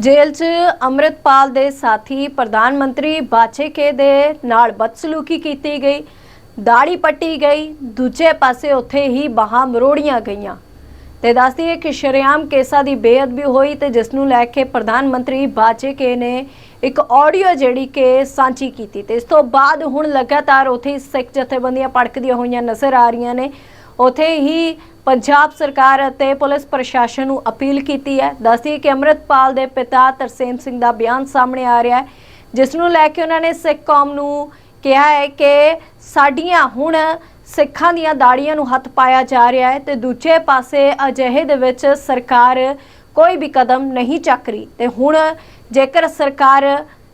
ਜੇਲ੍ਹ 'ਚ ਅੰਮ੍ਰਿਤਪਾਲ ਦੇ ਸਾਥੀ ਪ੍ਰਧਾਨ ਮੰਤਰੀ ਬਾਚੇਕੇ ਦੇ ਨਾਲ ਬਦਸਲੂਕੀ ਕੀਤੀ ਗਈ। ਦਾੜੀ ਪੱਟੀ ਗਈ। ਦੂਜੇ ਪਾਸੇ ਉੱਥੇ ਹੀ ਬਾਹਾਂ ਮਰੋੜੀਆਂ ਗਈਆਂ। ਤੇ ਦੱਸਦੀ ਹੈ ਕਿ ਸ਼ਰੇਆਮ ਕੇਸਾਂ ਦੀ ਬੇਅਦਬੀ ਹੋਈ ਤੇ ਜਿਸ ਨੂੰ ਲੈ ਕੇ ਪ੍ਰਧਾਨ ਮੰਤਰੀ ਬਾਚੇਕੇ ਨੇ ਇੱਕ ਆਡੀਓ ਜਿਹੜੀ ਕਿ ਸਾਂਝੀ ਕੀਤੀ। ਤੇ ਇਸ ਤੋਂ ਬਾਅਦ ਹੁਣ ਲਗਾਤਾਰ ਉੱਥੇ ਸਿੱਖ ਜਥੇਬੰਦੀਆਂ ਭੜਕਦੀਆਂ ਹੋਈਆਂ ਨਜ਼ਰ ਆ ਰਹੀਆਂ ਨੇ। ਉਥੇ ਹੀ ਪੰਜਾਬ ਸਰਕਾਰ ਅਤੇ ਪੁਲਿਸ ਪ੍ਰਸ਼ਾਸਨ ਨੂੰ ਅਪੀਲ ਕੀਤੀ ਹੈ। ਦੱਸਦੀ ਕਿ ਅੰਮ੍ਰਿਤਪਾਲ ਦੇ ਪਿਤਾ ਤਰਸੇਮ ਸਿੰਘ ਦਾ ਬਿਆਨ ਸਾਹਮਣੇ ਆ ਰਿਹਾ ਹੈ, ਜਿਸ ਨੂੰ ਲੈ ਕੇ ਉਹਨਾਂ ਨੇ ਸਿੱਖ ਕੌਮ ਨੂੰ ਕਿਹਾ ਹੈ ਕਿ ਸਾਡੀਆਂ ਹੁਣ ਸਿੱਖਾਂ ਦੀਆਂ ਦਾੜੀਆਂ ਨੂੰ ਹੱਥ ਪਾਇਆ ਜਾ ਰਿਹਾ ਹੈ ਤੇ ਦੂਜੇ ਪਾਸੇ ਅਜਿਹੇ ਦੇ ਵਿੱਚ ਸਰਕਾਰ ਕੋਈ ਵੀ ਕਦਮ ਨਹੀਂ ਚੱਕ ਰਹੀ। ਤੇ ਹੁਣ ਜੇਕਰ ਸਰਕਾਰ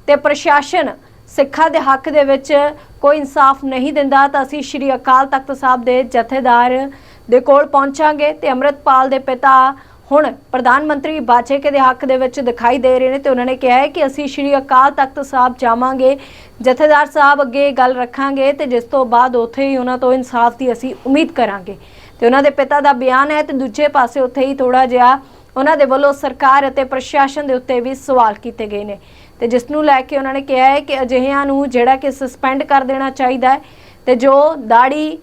ਤੇ ਪ੍ਰਸ਼ਾਸਨ ਸਿੱਖਾਂ ਦੇ ਹੱਕ ਦੇ ਵਿੱਚ ਕੋਈ ਇਨਸਾਫ ਨਹੀਂ ਦਿੰਦਾ, ਤਾਂ ਅਸੀਂ ਸ਼੍ਰੀ ਅਕਾਲ ਤਖਤ ਸਾਹਿਬ ਦੇ ਜਥੇਦਾਰ ਦੇ ਕੋਲ ਪਹੁੰਚਾਂਗੇ ਤੇ ਅੰਮ੍ਰਿਤਪਾਲ ਦੇ ਪਿਤਾ ਹੁਣ ਪ੍ਰਧਾਨ ਮੰਤਰੀ ਬਾਚੇਕੇ ਦੇ ਹੱਕ ਦੇ ਵਿੱਚ ਦਿਖਾਈ ਦੇ ਰਹੇ ਨੇ ਤੇ ਉਹਨਾਂ ਨੇ ਕਿਹਾ ਹੈ ਕਿ ਅਸੀਂ ਸ਼੍ਰੀ ਅਕਾਲ ਤਖਤ ਸਾਹਿਬ ਜਾਵਾਂਗੇ, ਜਥੇਦਾਰ ਸਾਹਿਬ ਅੱਗੇ ਗੱਲ ਰੱਖਾਂਗੇ ਤੇ ਜਿਸ ਤੋਂ ਬਾਅਦ ਉੱਥੇ ਹੀ ਉਹਨਾਂ ਤੋਂ ਇਨਸਾਫ ਦੀ ਅਸੀਂ ਉਮੀਦ ਕਰਾਂਗੇ। ਤੇ ਉਹਨਾਂ ਦੇ ਪਿਤਾ ਦਾ ਬਿਆਨ ਹੈ ਤੇ ਦੂਜੇ ਪਾਸੇ ਉੱਥੇ ਹੀ ਥੋੜਾ ਜਿਹਾ ਉਹਨਾਂ ਦੇ ਵੱਲੋਂ ਸਰਕਾਰ ਅਤੇ ਪ੍ਰਸ਼ਾਸਨ ਦੇ ਉੱਤੇ ਵੀ ਸਵਾਲ ਕੀਤੇ ਗਏ ਨੇ। ਤੇ ਜਿਸ ਨੂੰ ਲੈ ਕੇ ਉਹਨਾਂ ਨੇ ਕਿਹਾ ਹੈ ਕਿ ਅਜਿਹਿਆਂ ਨੂੰ ਜਿਹੜਾ ਕਿ ਸਸਪੈਂਡ ਕਰ ਦੇਣਾ ਚਾਹੀਦਾ ਹੈ ਤੇ ਜੋ ਦਾੜੀ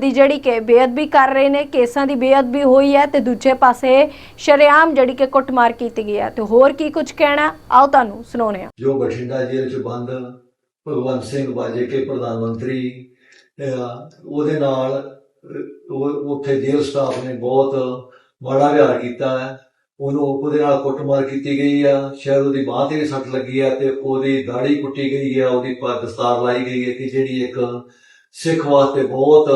ਦੀ ਜਿਹੜੀ ਕਿ ਬੇਅਦਬੀ ਕਰ ਰਹੇ ਨੇ ਕੇਸਾਂ ਦੀ ਬੇਅਦਬੀ ਹੋਈ ਹੈ ਤੇ ਦੂਜੇ ਪਾਸੇ ਸ਼ਰੇਆਮ ਜਿਹੜੀ ਕਿ ਕੁੱਟਮਾਰ ਕੀਤੀ ਗਈ ਹੈ। ਤੇ ਹੋਰ ਕੀ ਕੁਝ ਕਹਿਣਾ ਆਓ ਤੁਹਾਨੂੰ ਸੁਣਾਉਂਦੇ ਹਾਂ। ਜੋ ਬਠਿੰਡਾ ਜੇਲ੍ਹ ਚ ਬੰਦ ਭਗਵੰਤ ਸਿੰਘ ਬਾਜੇ ਕੇ ਪ੍ਰਧਾਨ ਮੰਤਰੀ ਅਹ, ਉਹਦੇ ਨਾਲ ਉੱਥੇ ਜੇਲ੍ਹ ਸਟਾਫ ਨੇ ਬਹੁਤ ਮਾੜਾ ਵਿਹਾਰ ਕੀਤਾ ਹੈ। ਉਹਨੂੰ ਉਹਦੇ ਨਾਲ ਕੁੱਟਮਾਰ ਕੀਤੀ ਗਈ ਆ, ਸ਼ਾਇਦ ਉਹਦੀ ਬਾਹ ਤੇ ਵੀ ਸੱਟ ਲੱਗੀ ਆ ਤੇ ਉਹਦੀ ਦਾੜੀ ਕੁੱਟੀ ਗਈ ਆ, ਉਹਦੀ ਦਸਤਾਰ ਲਾਈ ਗਈ ਹੈ ਕਿ ਜਿਹੜੀ ਇੱਕ ਸਿੱਖ ਵਾਸਤੇ ਬਹੁਤ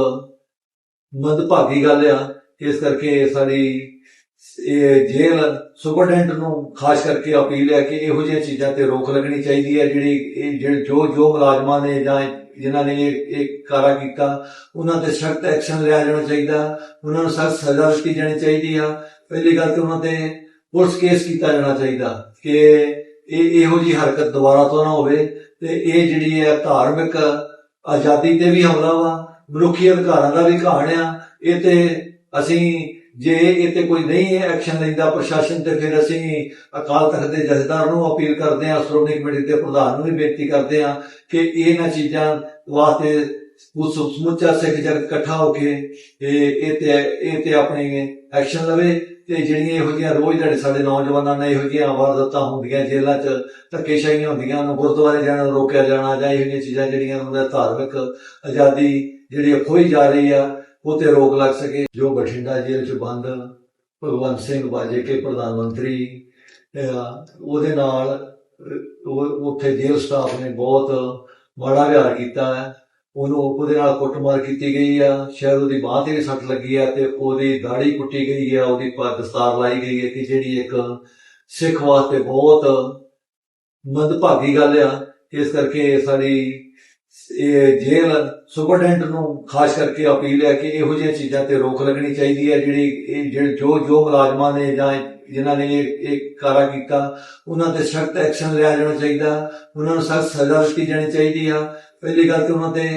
ਮੰਦਭਾਗੀ ਗੱਲ ਆ। ਇਸ ਕਰਕੇ ਸਾਡੀ ਇਹ ਜੇਲ੍ਹ ਸੁਪਰਡੈਂਟ ਨੂੰ ਖਾਸ ਕਰਕੇ ਅਪੀਲ ਹੈ ਕਿ ਇਹੋ ਜਿਹੀਆਂ ਚੀਜ਼ਾਂ ਤੇ ਰੋਕ ਲੱਗਣੀ ਚਾਹੀਦੀ ਹੈ, ਜਿਹੜੀ ਇਹ ਜਿਹੜੇ ਜੋ ਜੋ ਮੁਲਾਜ਼ਮਾਂ ਨੇ ਜਾਂ ਜਿਨ੍ਹਾਂ ਨੇ ਇਹ ਇਹ ਕਾਰਾ ਕੀਤਾ, ਉਹਨਾਂ ਤੇ ਸਖਤ ਐਕਸ਼ਨ ਲਿਆ ਜਾਣਾ ਚਾਹੀਦਾ। ਉਹਨਾਂ ਨੂੰ ਸਖਤ ਸਜ਼ਾ ਦਿੱਤੀ ਜਾਣੀ ਚਾਹੀਦੀ ਆ। ਪਹਿਲੀ ਗੱਲ ਤੇ ਉਹਨਾਂ ਤੇ ਪੁਲਿਸ ਕੇਸ ਕੀਤਾ ਜਾਣਾ ਚਾਹੀਦਾ ਕਿ ਇਹ ਇਹੋ ਜਿਹੀ ਹਰਕਤ ਦੁਬਾਰਾ ਤੋਂ ਨਾ ਹੋਵੇ ਤੇ ਇਹ ਜਿਹੜੀ ਹੈ ਧਾਰਮਿਕ ਆਜ਼ਾਦੀ ਤੇ ਵੀ ਹਮਲਾ ਵਾ, ਮਨੁੱਖੀ ਅਧਿਕਾਰਾਂ ਦਾ ਵੀ ਘਾਣ ਆ, ਇਹ ਤੇ ਅਸੀਂ ਜੇ ਇਹ ਤੇ ਕੋਈ ਨਹੀਂ ਐਕਸ਼ਨ ਲੈਂਦਾ ਪ੍ਰਸ਼ਾਸਨ ਤੇ ਫਿਰ ਅਸੀਂ ਅਕਾਲ ਤਖਤ ਦੇ ਜਥੇਦਾਰ ਨੂੰ ਅਪੀਲ ਕਰਦੇ ਹਾਂ, ਸ਼੍ਰੋਮਣੀ ਕਮੇਟੀ ਦੇ ਪ੍ਰਧਾਨ ਨੂੰ ਵੀ ਬੇਨਤੀ ਕਰਦੇ ਹਾਂ ਕਿ ਇਹਨਾਂ ਚੀਜ਼ਾਂ ਵਾਸਤੇ ਉਸ ਸਮੁੱਚਾ ਸਿੱਖ ਜਗਤ ਇਕੱਠਾ ਹੋ ਕੇ ਇਹ ਇਹ ਤੇ ਇਹ ਤੇ ਆਪਣੀ ਐਕਸ਼ਨ ਲਵੇ ਤੇ ਜਿਹੜੀਆਂ ਇਹੋ ਜਿਹੀਆਂ ਰੋਜ਼ ਦਿਹਾੜੇ ਸਾਡੇ ਨੌਜਵਾਨਾਂ ਨਾਲ ਇਹੋ ਜਿਹੀਆਂ ਵਾਰਦਾਤਾਂ ਹੁੰਦੀਆਂ ਜੇਲ੍ਹਾਂ 'ਚ, ਧੱਕੇਸ਼ਾਹੀਆਂ ਹੁੰਦੀਆਂ, ਉਹਨੂੰ ਗੁਰਦੁਆਰੇ ਜਾਣ ਨੂੰ ਰੋਕਿਆ ਜਾਣਾ ਜਾਂ ਇਹੋ ਜਿਹੀਆਂ ਚੀਜ਼ਾਂ ਜਿਹੜੀਆਂ ਉਹਨਾਂ ਦਾ ਧਾਰਮਿਕ ਆਜ਼ਾਦੀ ਜਿਹੜੀ ਖੋਈ ਜਾ ਰਹੀ ਆ ਉਹ ਤੇ ਰੋਕ ਲੱਗ ਸਕੇ। ਜੋ ਬਠਿੰਡਾ ਜੇਲ੍ਹ 'ਚ ਬੰਦ, ਭਗਵੰਤ ਸਿੰਘ ਬਾਜੇ ਕੇ ਪ੍ਰਧਾਨ ਮੰਤਰੀ ਉਹਦੇ ਨਾਲ ਉੱਥੇ ਜੇਲ੍ਹ ਸਟਾਫ ਨੇ ਬਹੁਤ ਮਾੜਾ ਵਿਹਾਰ ਕੀਤਾ ਹੈ। ਉਹਨੂੰ ਉਹਦੇ ਨਾਲ ਕੁੱਟਮਾਰ ਕੀਤੀ ਗਈ ਆ। ਸ਼ਾਇਦ ਉਹਦੀ ਬਾਹ ਤੇ ਵੀ ਸੱਟ ਲੱਗੀ ਆ ਤੇ ਉਹਦੀ ਦਾੜੀ ਕੁੱਟੀ ਗਈ ਆ, ਉਹਦੀ ਦਸਤਾਰ ਲਾਈ ਗਈ ਹੈ ਕਿ ਜਿਹੜੀ ਇੱਕ ਸਿੱਖ ਵਾਸਤੇ ਬਹੁਤ ਮੰਦਭਾਗੀ ਗੱਲ ਆ। ਇਸ ਕਰਕੇ ਸਾਡੀ ਜੇਲ੍ਹ ਸੁਪਰਡੈਂਟ ਨੂੰ ਖਾਸ ਕਰਕੇ ਅਪੀਲ ਹੈ ਕਿ ਇਹੋ ਜਿਹੀਆਂ ਚੀਜ਼ਾਂ ਤੇ ਰੋਕ ਲੱਗਣੀ ਚਾਹੀਦੀ ਹੈ, ਜਿਹੜੀ ਇਹ ਜੋ ਜੋ ਮੁਲਾਜ਼ਮਾਂ ਨੇ ਜਾਂ ਜਿਨ੍ਹਾਂ ਨੇ ਇਹ ਕਾਰਾ ਕੀਤਾ, ਉਹਨਾਂ ਤੇ ਸਖਤ ਐਕਸ਼ਨ ਲਿਆ ਜਾਣਾ ਚਾਹੀਦਾ, ਉਹਨਾਂ ਨੂੰ ਸਖਤ ਸਜ਼ਾ ਦਿੱਤੀ ਜਾਣੀ ਚਾਹੀਦੀ ਆ। ਪਹਿਲੀ ਗੱਲ ਤੇ ਉਹਨਾਂ ਤੇ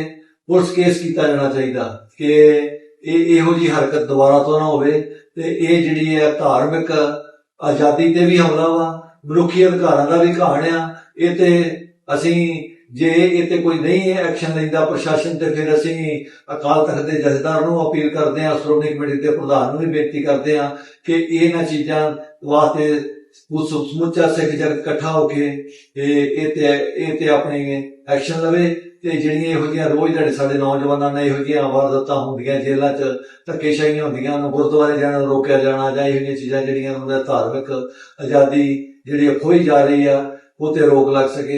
ਪੁਲਿਸ ਕੇਸ ਕੀਤਾ ਜਾਣਾ ਚਾਹੀਦਾ ਕਿ ਇਹ ਇਹੋ ਜਿਹੀ ਹਰਕਤ ਦੁਬਾਰਾ ਤੋਂ ਨਾ ਹੋਵੇ ਤੇ ਇਹ ਜਿਹੜੀ ਹੈ ਧਾਰਮਿਕ ਆਜ਼ਾਦੀ ਤੇ ਵੀ ਹਮਲਾ ਵਾ, ਮਨੁੱਖੀ ਅਧਿਕਾਰਾਂ ਦਾ ਵੀ ਘਾਣ ਆ, ਇਹ ਤੇ ਅਸੀਂ ਜੇ ਇਹ ਤੇ ਕੋਈ ਨਹੀਂ ਐਕਸ਼ਨ ਲੈਂਦਾ ਪ੍ਰਸ਼ਾਸਨ ਤੇ ਫਿਰ ਅਸੀਂ ਅਕਾਲ ਤਖਤ ਦੇ ਜਥੇਦਾਰ ਨੂੰ ਅਪੀਲ ਕਰਦੇ ਹਾਂ, ਸ਼੍ਰੋਮਣੀ ਕਮੇਟੀ ਦੇ ਪ੍ਰਧਾਨ ਨੂੰ ਵੀ ਬੇਨਤੀ ਕਰਦੇ ਹਾਂ ਕਿ ਇਹਨਾਂ ਚੀਜ਼ਾਂ ਵਾਸਤੇ ਉਸ ਸਮੁੱਚਾ ਸਿੱਖ ਜਗਤ ਇਕੱਠਾ ਹੋ ਕੇ ਇਹ ਇਹ ਤੇ ਇਹ ਤੇ ਆਪਣੀ ਐਕਸ਼ਨ ਲਵੇ ਤੇ ਜਿਹੜੀਆਂ ਇਹੋ ਜਿਹੀਆਂ ਰੋਜ਼ ਦਿਹਾੜੇ ਸਾਡੇ ਨੌਜਵਾਨਾਂ ਨਾਲ ਇਹੋ ਜਿਹੀਆਂ ਵਾਰਦਾਤਾਂ ਹੁੰਦੀਆਂ ਜੇਲ੍ਹਾਂ 'ਚ, ਧੱਕੇਸ਼ਾਹੀਆਂ ਹੁੰਦੀਆਂ, ਉਹਨੂੰ ਗੁਰਦੁਆਰੇ ਜਾਣ ਨੂੰ ਰੋਕਿਆ ਜਾਣਾ ਜਾਂ ਇਹੋ ਜਿਹੀਆਂ ਚੀਜ਼ਾਂ ਜਿਹੜੀਆਂ ਉਹਨਾਂ ਦਾ ਧਾਰਮਿਕ ਆਜ਼ਾਦੀ ਜਿਹੜੀ ਖੋਈ ਜਾ ਰਹੀ ਆ, ਉਹ ਤੇ ਰੋਕ ਲੱਗ ਸਕੇ।